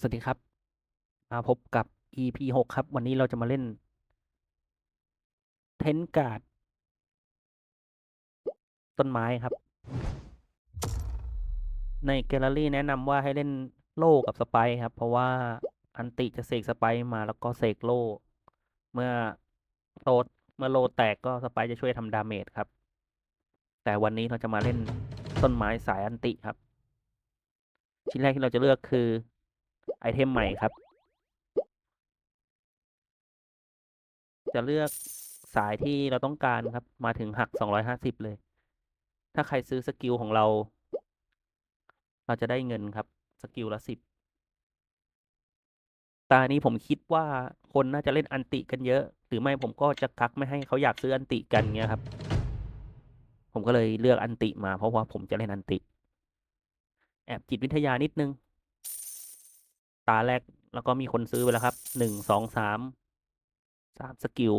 สวัสดีครับ มาพบกับ EP หกครับ วันนี้เราจะมาเล่น เทนการ์ดต้นไม้ครับ ในแกลเลอรี่แนะนำว่าให้เล่นโล่กับสไปครับ เพราะว่าอันติจะเสกสไปมาแล้วก็เสกโล่ เมื่อโตเมื่อโลแตกก็สไปจะช่วยทำดาเมจครับ แต่วันนี้เราจะมาเล่นต้นไม้สายอันติครับ ชิ้นแรกที่เราจะเลือกคือ ไอเทมใหม่ครับ จะเลือกสายที่เราต้องการครับ มาถึงหักสองร้อยห้าสิบเลย ถ้าใครซื้อสกิลของเรา เราจะได้เงินครับ สกิลละสิบตานี้ผมคิดว่าคนน่าจะเล่นอันติกันเยอะ หรือไม่ผมก็จะกักไม่ให้เขาอยากซื้ออันติกันเงี้ยครับ ผมก็เลยเลือกอันติมาเพราะว่าผมจะเล่นอันติ แอบจิตวิทยานิดนึง ตาแรก แล้วก็มีคนซื้อไปแล้วครับหนึ่งสองสามสามสกิล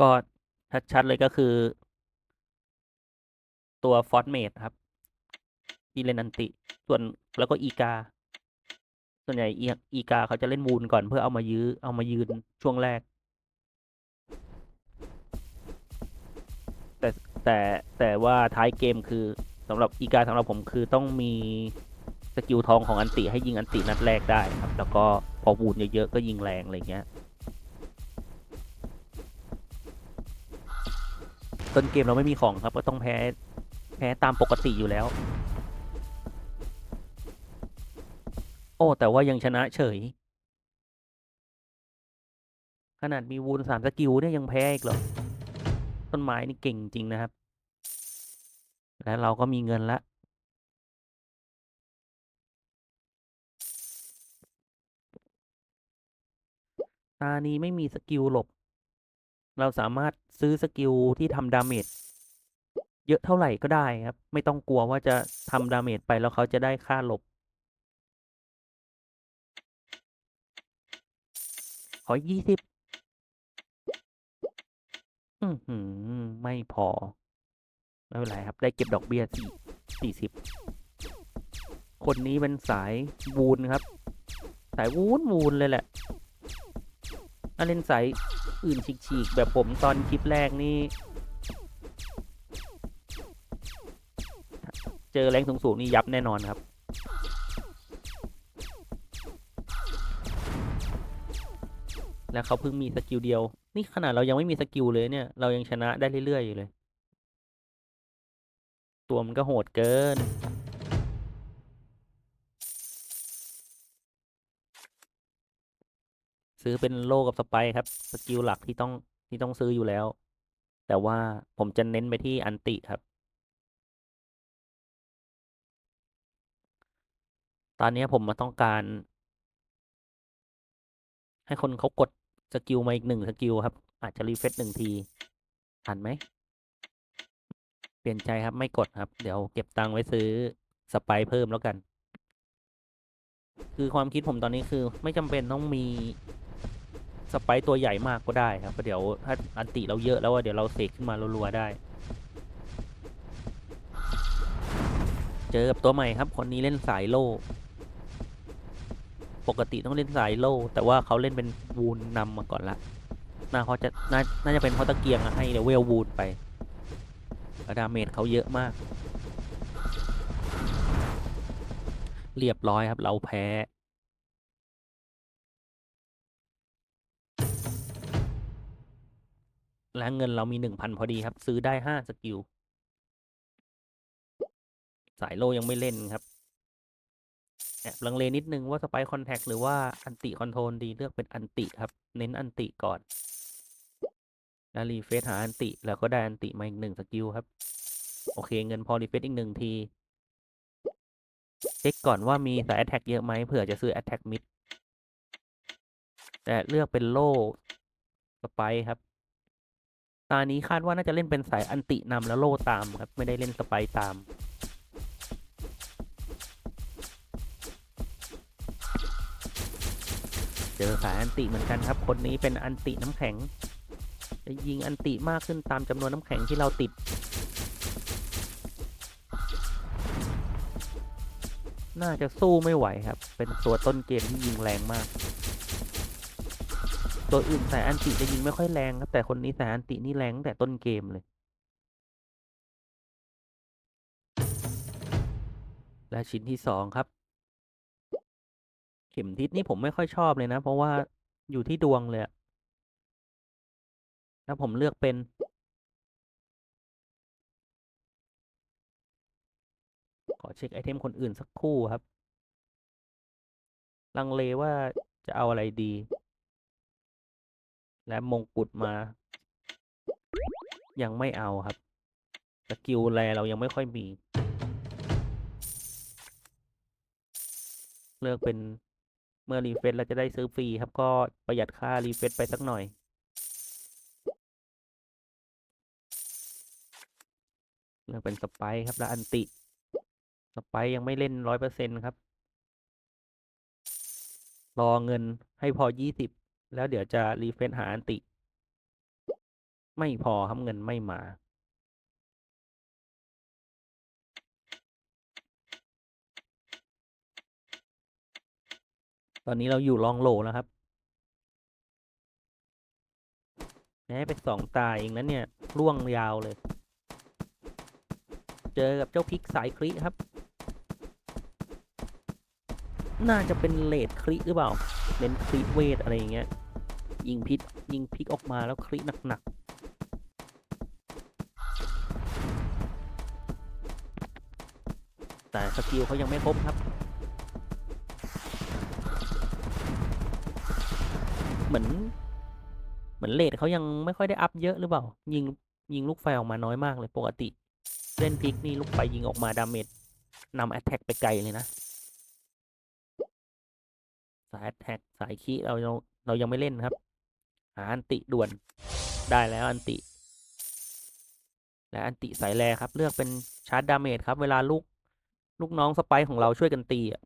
ก็ชัดๆเลยก็คือ ตัวฟอสเมดครับที่เล่นอันติ ส่วนแล้วก็อีกา ส่วนใหญ่อีกาเขาจะเล่นวูนก่อนเพื่อเอามายื้อเอามายืนช่วงแรก แต่แต่แต่ว่าท้ายเกมคือ สำหรับอีกาสำหรับผมคือต้องมีสกิลทองของอันติให้ยิงอันตินัดแรกได้ครับ แล้วก็พอวูนเยอะๆก็ยิงแรงอะไรเงี้ยต้นเกมเราไม่มีของครับ ก็ต้องแพ้แพ้ตามปกติอยู่แล้ว โอ้ แต่ว่ายังชนะเฉย ขนาดมีวูนสามสกิลเนี่ยยังแพ้อีกเหรอ ต้นไม้นี่เก่งจริงนะครับ และเราก็มีเงินละตานี้ไม่มีสกิลหลบ เราสามารถซื้อสกิลที่ทำดาเมจเยอะเท่าไหร่ก็ได้ครับ ไม่ต้องกลัวว่าจะทำดาเมจไปแล้วเขาจะได้ค่าหลบ ขอยี่สิบ อือหือไม่พอ ไม่เป็นไรครับ ได้เก็บดอกเบี้ยสี่สี่สิบคนนี้เป็นสายวูนครับ สายวูนวูนเลยแหละถ้าเล่นสายอื่นฉีกๆ แบบผมตอนคลิปแรกนี่ เจอแรงสูงๆนี่ยับแน่นอนครับแล้วเขาเพิ่งมีสกิลเดียว นี่ขนาดเรายังไม่มีสกิลเลยเนี่ย เรายังชนะได้เรื่อยๆอยู่เลย ตัวมันก็โหดเกิน ซื้อเป็นโลกับสไปครับ สกิลหลักที่ต้องที่ต้องซื้ออยู่แล้ว แต่ว่าผมจะเน้นไปที่อันติครับ ตอนนี้ผมมาต้องการ ให้คนเขากดสกิลมาอีกหนึ่งสกิลครับ อาจจะรีเฟซหนึ่งทีทันไหม ปลี่ยนใจครับไม่กดครับ เดี๋ยวเก็บตังค์ไว้ซื้อสไปร์เพิ่มแล้วกัน คือความคิดผมตอนนี้คือ ไม่จำเป็นต้องมีสไปร์ตัวใหญ่มากก็ได้ครับเดี๋ยวถ้าอันติเราเยอะแล้วเดี๋ยวเราเสกขึ้นมารัวๆได้ เจอกับตัวใหม่ครับ คนนี้เล่นสายโล่ปกติต้องเล่นสายโล่แต่ว่าเขาเล่นเป็นวูนนำมาก่อนละน่าเขาจะน่าน่าจะเป็นเพราะตะเกียงให้เลเวลวูนไป ดาเมจเขาเยอะมาก เรียบร้อยครับเราแพ้ และเงินเรามีหนึ่งพันพอดีครับ ซื้อได้ห้าสกิล สายโลยังไม่เล่นครับแอบลังเลนิดนึงว่าสไปคอนแทคหรือว่าอันติคอนโทรลดีเลือกเป็นอันติครับ เน้นอันติก่อน แล้วรีเฟซหาอันติ แล้วก็ได้อันติมาอีกหนึ่งสกิลครับ โอเคเงินพอรีเฟซอีกหนึ่งที เช็คก่อนว่ามีสาย Attack เยอะไหมเผื่อจะซื้อ Attack Mid แต่เลือกเป็นโล่สไปครับตานี้คาดว่าน่าจะเล่นเป็นสายอันตินำแล้วโล่ตามครับ ไม่ได้เล่นสไปตาม เจอสายอันติเหมือนกันครับ คนนี้เป็นอันติน้ำแข็ง จะยิงอันติมากขึ้นตามจำนวนน้ำแข็งที่เราติด น่าจะสู้ไม่ไหวครับ เป็นตัวต้นเกมที่ยิงแรงมาก ตัวอื่นสายอันติจะยิงไม่ค่อยแรงครับ แต่คนนี้สายอันตินี่แรงตั้งแต่ต้นเกมเลย และชิ้นที่สองครับ เข็มทิศนี่ผมไม่ค่อยชอบเลยนะ เพราะว่าอยู่ที่ดวงเลยอะ แล้วผมเลือกเป็น ขอเช็คไอเทมคนอื่นสักคู่ครับ ลังเลว่าจะเอาอะไรดี และมงกุฎมา ยังไม่เอาครับ สกิลแลเรายังไม่ค่อยมี เลือกเป็นเมื่อรีเฟซเราจะได้ซื้อฟรีครับก็ประหยัดค่ารีเฟซไปสักหน่อย เลือกเป็นสไปครับและอันติ สไปยังไม่เล่นร้อยเปอร์เซ็นครับ รอเงินให้พอยี่สิบแล้วเดี๋ยวจะรีเฟซหาอันติ ไม่พอครับเงินไม่มาตอนนี้เราอยู่ลองโหลแล้วครับแม้เป็นสองตายเองนะเนี่ย ร่วงยาวเลย เจอกับเจ้าพิกสายคลิครับ น่าจะเป็นเลดคลิหรือเปล่าเน้นคลิเวทอะไรอย่างเงี้ย ยิงพิษยิงพิกออกมาแล้วคลิหนักๆ แต่สกิลเขายังไม่ครบครับเหมือน เหมือนเลดเขายังไม่ค่อยได้อัพเยอะหรือเปล่า ยิงยิงลูกไฟออกมาน้อยมากเลยปกติ เล่นพริกนี่ลูกไฟยิงออกมาดาเมจนำแอตแทกไปไกลเลยนะ สายแอตแทกสายคีเราเราเรายังไม่เล่นครับ หาอันติด่วนได้แล้วอันติ และอันติสายแรครับ เลือกเป็นชาร์จดาเมจครับ เวลาลูก ลูกน้องสไปของเราช่วยกันตีอะ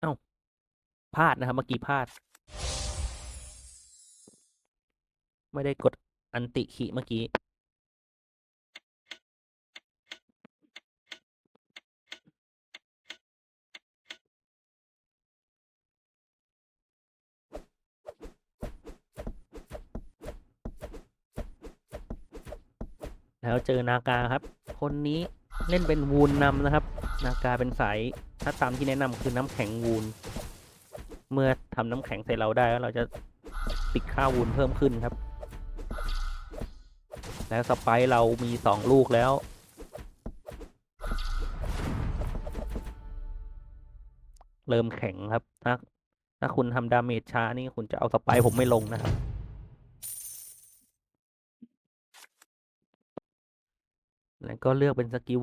เอ้าพลาดนะครับ เมื่อกี้พลาด ไม่ได้กดอันติขีเมื่อกี้ แล้วเจอนากาครับ คนนี้เล่นเป็นวูนนำนะครับ นากาเป็นสายถ้าตามที่แนะนำคือน้ำแข็งวูน เมื่อทำน้ำแข็งใส่เราได้แล้วเราจะติดค่าวูนเพิ่มขึ้นครับ แล้วสไปร์เรามีสองลูกแล้ว เริ่มแข็งครับถ้าถ้าคุณทำดาเมจช้านี่คุณจะเอาสไปร์ผมไม่ลงนะครับ แล้วก็เลือกเป็นสกิล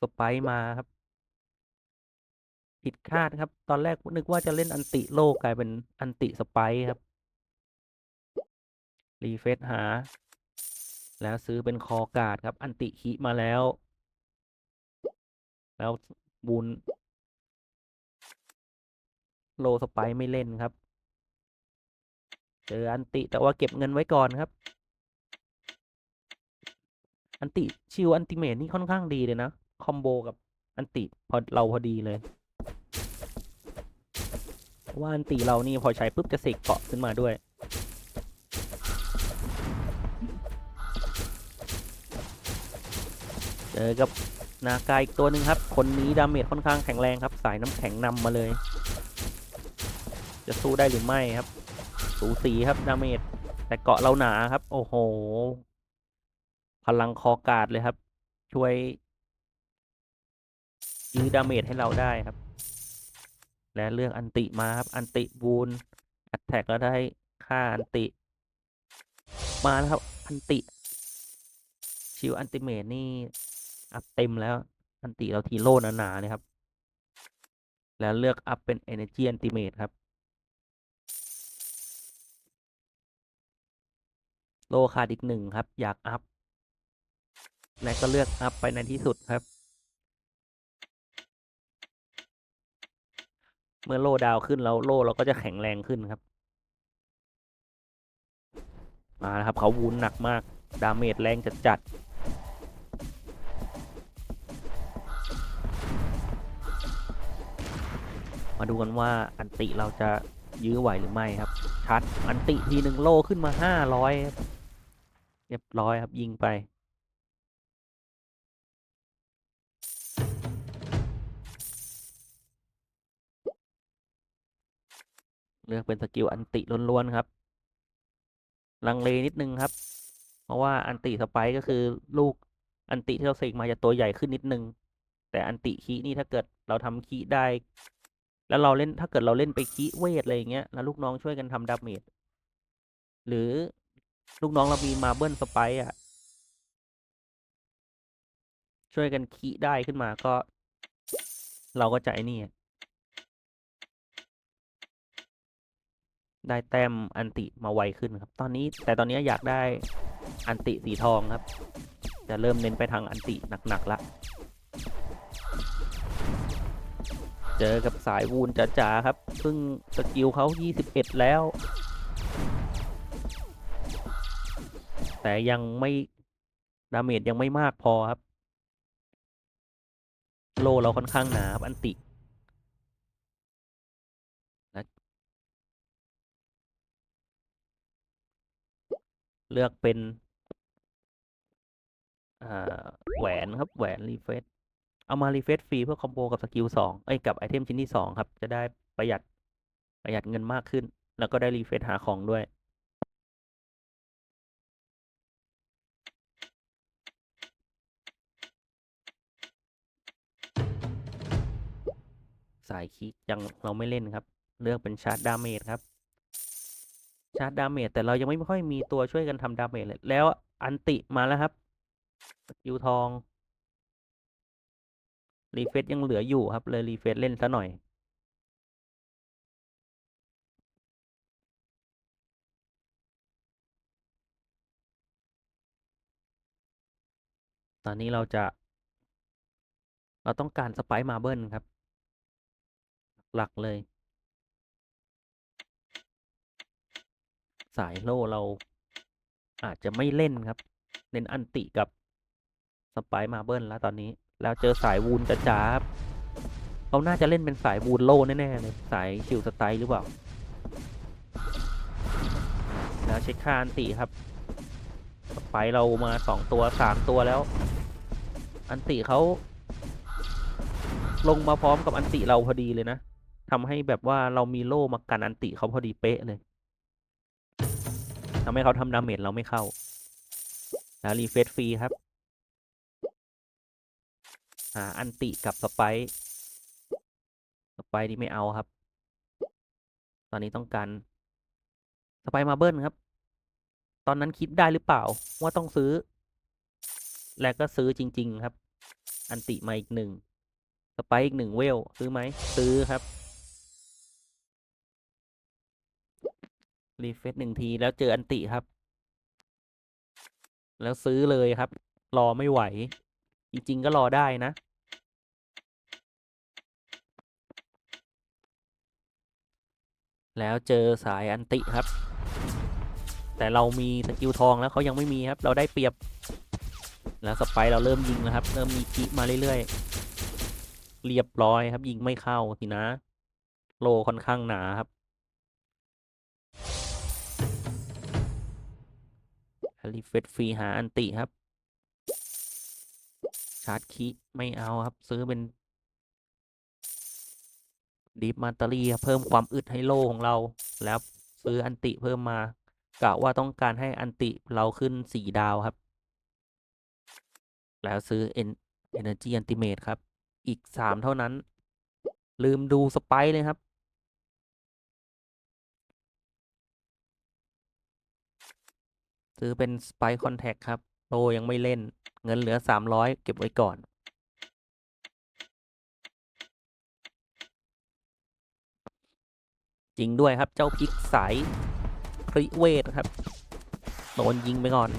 สไปมาครับ ผิดคาดครับ ตอนแรกนึกว่าจะเล่นอันติโลกกลายเป็นอันติสไปครับ รีเฟซหา แล้วซื้อเป็นคอการ์ดครับ อันติคิมาแล้ว แล้วบูนโลสไปไม่เล่นครับ เจออันติแต่ว่าเก็บเงินไว้ก่อนครับ อันติชิวอันติเมทนี่ค่อนข้างดีเลยนะ คอมโบกับอันติพอเราพอดีเลยว่าอันติเรานี่พอใช้ปุ๊บจะเสกเกาะขึ้นมาด้วย เจอกับนากาอีกตัวหนึ่งครับ คนนี้ดาเมจค่อนข้างแข็งแรงครับ สายน้ำแข็งนำมาเลย จะสู้ได้หรือไม่ครับ สูสีครับดาเมจแต่เกาะเราหนาครับ โอ้โห พลังคอการ์ดเลยครับ ช่วยยื้อดาเมจให้เราได้ครับ และเลือกอันติมาครับ อันติบูนแอตแทกแล้วได้ค่าอันติ มาแล้วครับ อันติชิวอันติเมทนี่อัพเต็มแล้ว อันติเราทีโล่หนาๆเลยครับ แล้วเลือกอัพเป็น Energy Ultimate ครับ โลขาดอีกหนึ่งครับ อยากอัพ และก็เลือกอัพไปในที่สุดครับ เมื่อโลดาวขึ้นแล้วโลเราก็จะแข็งแรงขึ้นครับ มาแล้วครับเขาวูนหนักมาก ดาเมจแรงจัดจัดมาดูกันว่าอันติเราจะยื้อไหวหรือไม่ครับชัดอันติทีหนึ่งโลขึ้นมาห้าร้อยเรียบร้อยครับยิงไป เลือกเป็นสกิลอันติล้วนๆครับ ลังเลนิดนึงครับ เพราะว่าอันติสไปก็คือลูกอันติที่เราเสกมาจะตัวใหญ่ขึ้นนิดนึง แต่อันติคีนี่ถ้าเกิดเราทำคีได้ แล้วเราเล่นถ้าเกิดเราเล่นไปคีเวทอะไรอย่างเงี้ยแล้วลูกน้องช่วยกันทำดาเมจหรือลูกน้องเรามีมาเบิลสไปอะ ช่วยกันคีได้ขึ้นมาก็ เราก็จะไอ้นี่ ได้แต้มอันติมาไวขึ้นครับ ตอนนี้แต่ตอนนี้อยากได้อันติสีทองครับ จะเริ่มเน้นไปทางอันติหนักๆละ เจอกับสายวูนจ๋าๆครับ ซึ่งสกิลเขา 21 แล้ว แต่ยังไม่ ดาเมจยังไม่มากพอครับ โลเราค่อนข้างหนาครับอันติ เลือกเป็นแหวนครับแหวนรีเฟซเอามารีเฟซฟรีเพื่อคอมโบกับสกิลสองเอ้กับไอเทมชิ้นที่สองครับ จะได้ประหยัดประหยัดเงินมากขึ้น แล้วก็ได้รีเฟซหาของด้วย สายคิกยังเราไม่เล่นครับ เลือกเป็นชาร์จดาเมจครับ ชาร์จดาเมจแต่เรายังไม่ค่อยมีตัวช่วยกันทำดาเมจเลย แล้วอันติมาแล้วครับสกิลทอง รีเฟซยังเหลืออยู่ครับ เลยรีเฟซเล่นซะหน่อย ตอนนี้เราจะ เราต้องการสไปร์มาเบิลครับ หลักเลย สายโล่เราอาจจะไม่เล่นครับ เน้นอันติกับสไปร์มาเบิลแล้วตอนนี้ แล้วเจอสายวูนจ๋าครับเขาน่าจะเล่นเป็นสายวูนโล่แน่ๆเลยสายชิวสไตล์หรือเปล่า แล้วเช็คค่าอันติครับสไปร์เรามาสองตัวสามตัวแล้ว อันติเขาลงมาพร้อมกับอันติเราพอดีเลยนะทำให้แบบว่าเรามีโล่มากันอันติเขาพอดีเป๊ะเลย ทำให้เขาทำดาเมจเราไม่เข้า แล้วรีเฟซฟรีครับ หาอันติกับสไปสไปร์ที่ไม่เอาครับ ตอนนี้ต้องการสไปมาเบิลครับ ตอนนั้นคิดได้หรือเปล่า ว่าต้องซื้อ แล้วก็ซื้อจริง ๆ ครับ อันติมาอีกหนึ่งสไปอีกหนึ่งเวล ซื้อไหมซื้อครับ รีเฟซหนึ่งทีแล้วเจออันติครับ แล้วซื้อเลยครับ รอไม่ไหว จริง ๆ ก็รอได้นะ แล้วเจอสายอันติครับ แต่เรามีสกิลทองแล้วเขายังไม่มีครับ เราได้เปรียบ แล้วสไปเราเริ่มยิงแล้วครับ เริ่มมีกิมาเรื่อยๆเรียบร้อยครับ ยิงไม่เข้าทีนะ โลค่อนข้างหนาครับ รีเฟซฟรีหาอันติครับ ชาร์จคีไม่เอาครับ ซื้อเป็นดีฟมาตอรี่เพิ่มความอึดให้โลของเรา แล้วซื้ออันติเพิ่มมากะว่าต้องการให้อันติเราขึ้นสี่ดาวครับ แล้วซื้อ En- Energy Ultimate ครับ อีกสามเท่านั้น ลืมดูสไปเลยครับ ซื้อเป็น Spike Contact ครับโตยังไม่เล่น เงินเหลือ300เก็บไว้ก่อนจริงด้วยครับเจ้าพิกสายคริเวทครับโดนยิงไปก่อน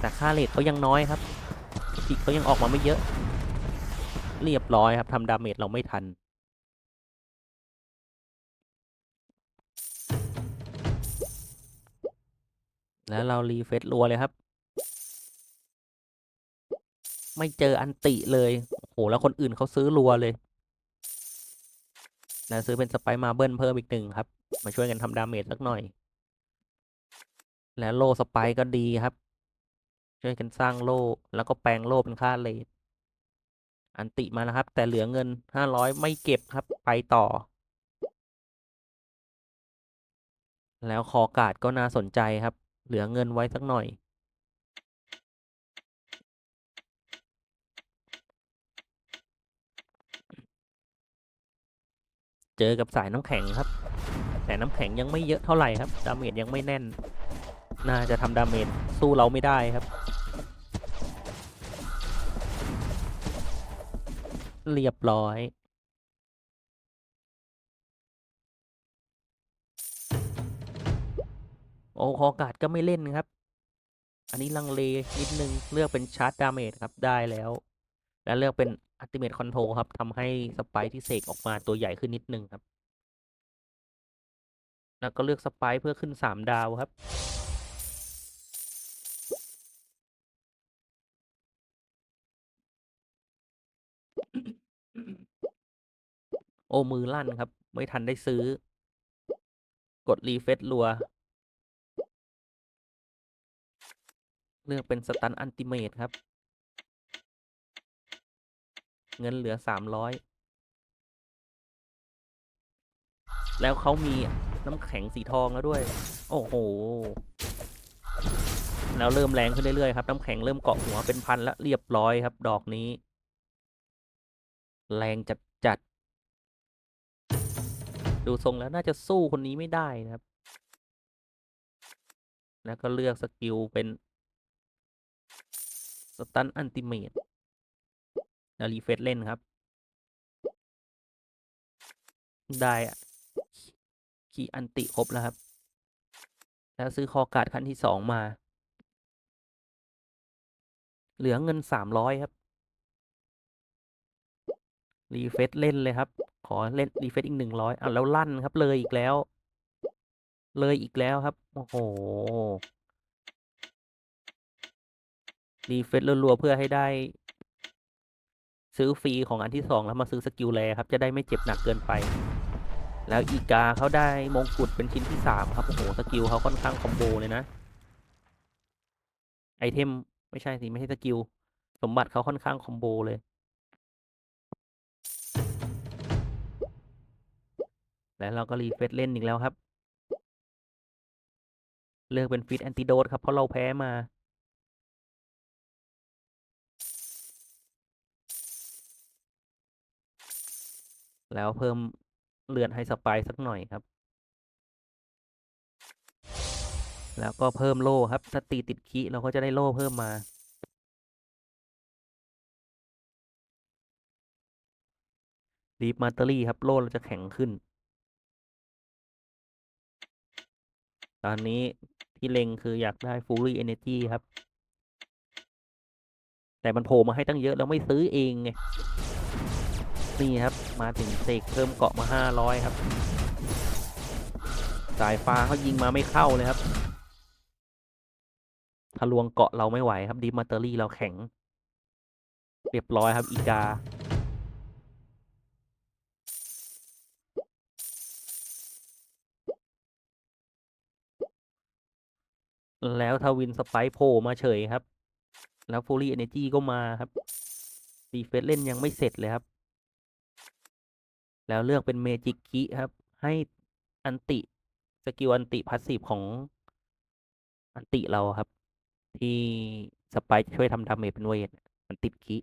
แต่ค่าเลทเขายังน้อยครับพิกเขายังออกมาไม่เยอะ เรียบร้อยครับทำดาเมจเราไม่ทัน แล้วเรารีเฟซรัวเลยครับ ไม่เจออันติเลยโอ้โหแล้วคนอื่นเขาซื้อรัวเลยแล้วซื้อเป็นสไปร์มาเบิลเพิ่มอีกหนึ่งครับ มาช่วยกันทำดาเมจสักหน่อย และโล่สไปร์ก็ดีครับ ช่วยกันสร้างโล่แล้วก็แปลงโล่เป็นค่าเลทอันติมาแล้วครับ แต่เหลือเงินห้าร้อยไม่เก็บครับ ไปต่อ แล้วคอการ์ดก็น่าสนใจครับ เหลือเงินไว้สักหน่อย เจอกับสายน้ำแข็งครับ แต่น้ำแข็งยังไม่เยอะเท่าไหร่ครับ ดาเมจยังไม่แน่น น่าจะทำดาเมจสู้เราไม่ได้ครับ เรียบร้อย โอ้คอกาดก็ไม่เล่นครับ อันนี้ลังเลนิดนึงเลือกเป็นชาร์จดาเมจครับได้แล้ว และเลือกเป็นอัติเม e คอนโทรครับทำให้สไปที่เสกออกมาตัวใหญ่ขึ้นนิดนึงครับ แล้วก็เลือกสไปเพื่อขึ้นสามดาวครับโอ้มือลั่นครับ ไม่ทันได้ซื้อ กดรีเฟซรัว เลือกเป็นสตันอันติเมตครับ เงินเหลือสามร้อยแล้วเขามีน้ำแข็งสีทองแล้วด้วย โอ้โห แล้วเริ่มแรงขึ้นเรื่อยๆครับ น้ำแข็งเริ่มเกาะหัวเป็นพันแล้วเรียบร้อยครับ ดอกนี้ แรงจัดจัด ดูทรงแล้วน่าจะสู้คนนี้ไม่ได้นะครับ แล้วก็เลือกสกิลเป็น สตันอันติเมตแล้วรีเฟซเล่นครับ ได้อะคีอันติครบแล้วครับ แล้วซื้อคอการ์ดขั้นที่สองมา เหลือเงินสามร้อยครับ รีเฟซเล่นเลยครับ ขอเล่นรีเฟซอีกหนึ่งร้อยอะแล้วลั่นครับ เลยอีกแล้ว เลยอีกแล้วครับ โอ้โห รีเฟซรัวๆเพื่อให้ได้ ซื้อฟรีของอันที่สองแล้วมาซื้อสกิลแรครับ จะได้ไม่เจ็บหนักเกินไป แล้วอีกาเขาได้มงกุฎเป็นชิ้นที่สามครับโอ้โหสกิลเขาค่อนข้างคอมโบเลยนะไอเทมไม่ใช่สิไม่ใช่สกิลสมบัติเขาค่อนข้างคอมโบเลยแล้วเราก็รีเฟซเล่นอีกแล้วครับ เลือกเป็นฟิตแอนติโดดครับ เพราะเราแพ้มา แล้วเพิ่มเลือดให้สปายสักหน่อยครับ แล้วก็เพิ่มโล่ครับถ้าตีติดคีเราก็จะได้โล่เพิ่มมา ดีฟมาเตอรี่ครับ โล่เราจะแข็งขึ้น ตอนนี้ที่เล็งคืออยากได้ Fury Energy ครับ แต่มันโผล่มาให้ตั้งเยอะ แล้วไม่ซื้อเองไง นี่ครับ มาถึงเสกเพิ่มเกาะมาห้าร้อยครับสายฟ้าเขายิงมาไม่เข้าเลยครับทะลวงเกาะเราไม่ไหวครับดีมาเตอรี่เราแข็ง เรียบร้อยครับอีกา แล้วทวินสไปร์โผล่มาเฉยครับ แล้วฟูรี่เอเนจีก็มาครับดีเฟสเล่นยังไม่เสร็จเลยครับ แล้วเลือกเป็นเมจิกคิครับ ให้อันติ สกิลอันติพาสซีฟของอันติเราครับ ที่สไปร์ช่วยทำดาเมจเป็นเวทมันติดคิ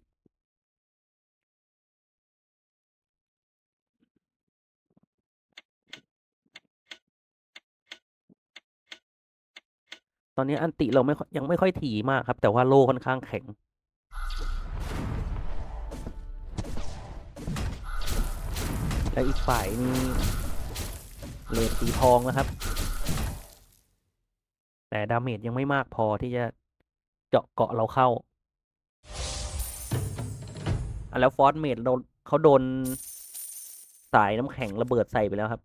ตอนนี้อันติเราไม่ยังไม่ค่อยถี่มากครับ แต่ว่าโลค่อนข้างแข็ง และอีกฝ่ายนี่เลนสีทองนะครับ แต่ดาเมจยังไม่มากพอที่จะเจาะเกาะเราเข้าอะแล้วฟอสเมดโดนเขาโดนสายน้ำแข็งระเบิดใส่ไปแล้วครับ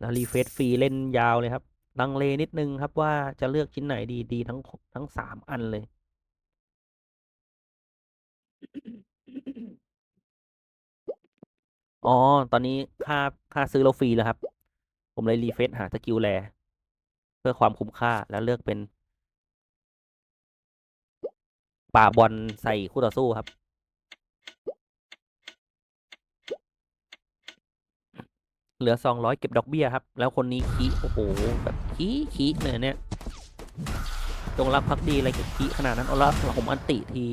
แล้วรีเฟซฟรีเล่นยาวเลยครับ ลังเลนิดนึงครับว่าจะเลือกชิ้นไหนดีดีทั้งทั้งสามอันเลย อ๋อ ตอนนี้ค่าค่าซื้อเราฟรีแล้วครับ ผมเลยรีเฟซหาสกิลแลเพื่อความคุ้มค่าแล้วเลือกเป็น ป่าบอลใส่คู่ต่อสู้ครับเหลือสองร้อยเก็บดอกเบี้ยครับ แล้วคนนี้ขี้โอ้โห แบบขี้ขี้เลยเนี่ยจงรักภักดีอะไรกับขี้ขนาดนั้นเอาละผมอันติที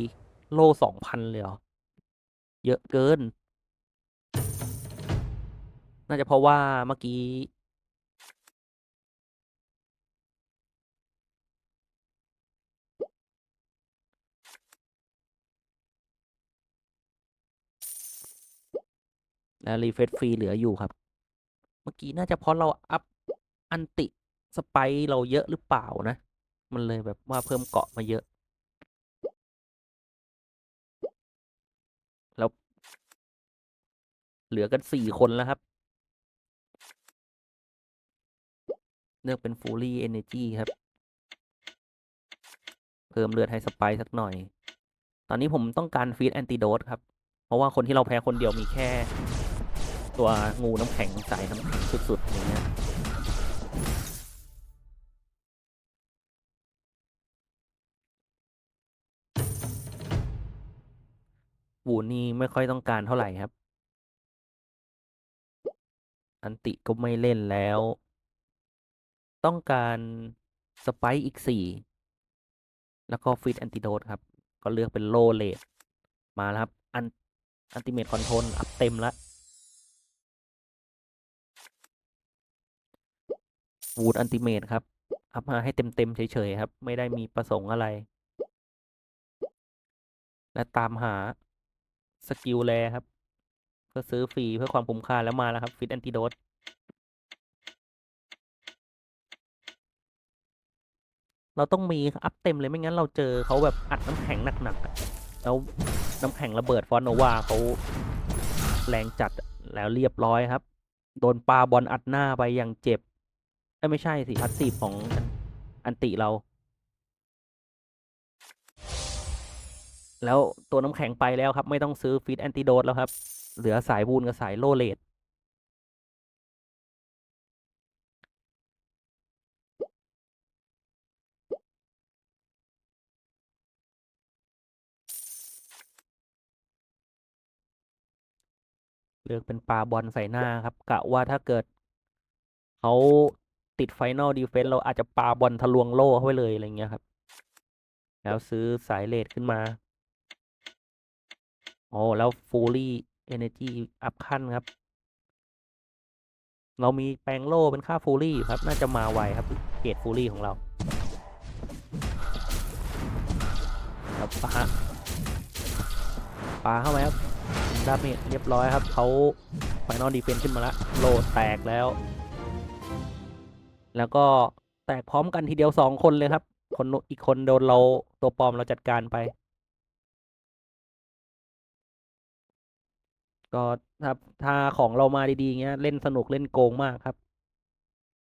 โล่สองพันเลยเหรอเยอะเกิน น่าจะเพราะว่าเมื่อกี้ แล้วรีเฟรชฟรีเหลืออยู่ครับ เมื่อกี้น่าจะเพราะเราอัพอันติสไปเราเยอะหรือเปล่านะ มันเลยแบบว่าเพิ่มเกาะมาเยอะ แล้ว เหลือกันสี่คนแล้วครับ เลือกเป็นฟูลี่เอเนจีครับ เพิ่มเลือดให้สไปร์สักหน่อย ตอนนี้ผมต้องการฟีดแอนติโดสครับ เพราะว่าคนที่เราแพ้คนเดียวมีแค่ ตัวงูน้ำแข็งสายน้ำแข็งสุดๆอย่างเงี้ยวูนี่ไม่ค่อยต้องการเท่าไหร่ครับ อันติก็ไม่เล่นแล้ว ต้องการสไปค์อีกสี่แล้วก็ฟิตแอนติโดครับ ก็เลือกเป็นโลเลดมาแล้วครับ อันอันติเมทคอนโทรลอัพเต็มล้ววูดอันติเมทครับ อัพมาให้เต็มเต็มเฉยๆครับ ไม่ได้มีประสงค์อะไร และตามหาสกิลแลครับเพื่อซื้อฟรีเพื่อความคุ้มค่าแล้วมาแล้วครับ ฟิตแอนติโด เราต้องมีอัพเต็มเลยไม่งั้นเราเจอเขาแบบอัดน้ำแข็งหนักๆแล้วน้ำแข็งระเบิดฟอนโนวาเขาแรงจัดแล้วเรียบร้อยครับ โดนปลาบอลอัดหน้าไปอย่างเจ็บไม่ใช่สิพัดสีฟของอันอันติเรา แล้วตัวน้ำแข็งไปแล้วครับ ไม่ต้องซื้อฟีดแอนติโดดแล้วครับ เหลือสายบูนกับสายโลเลด เลือกเป็นปลาบอลใส่หน้าครับกะว่าถ้าเกิดเขาติดไฟนอลดีเฟน s ์เราอาจจะปาบอลทะลวงโล่เข้าไปเลยอะไรเงี้ยครับ แล้วซื้อสายเลดขึ้นมา โอ้แล้วฟูลี่เอเนจีอัพขั้นครับ เรามีแปลงโล่เป็นค่าฟูลี่ครับ น่าจะมาไวครับเกรดฟูลี่ของเราครับปาปาเข้าไปครับ ดาเมจเรียบร้อยครับเขาไฟนอลดีเฟนขึ้นมาแล้วโลดแตกแล้ว แล้วก็แตกพร้อมกันทีเดียวสองคนเลยครับ คนอีกคนโดนเราตัวปลอมเราจัดการไป ก็ถ้าถ้าของเรามาดีๆเงี้ย เล่นสนุกเล่นโกงมากครับ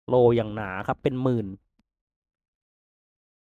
โลอย่างหนาครับเป็นหมื่น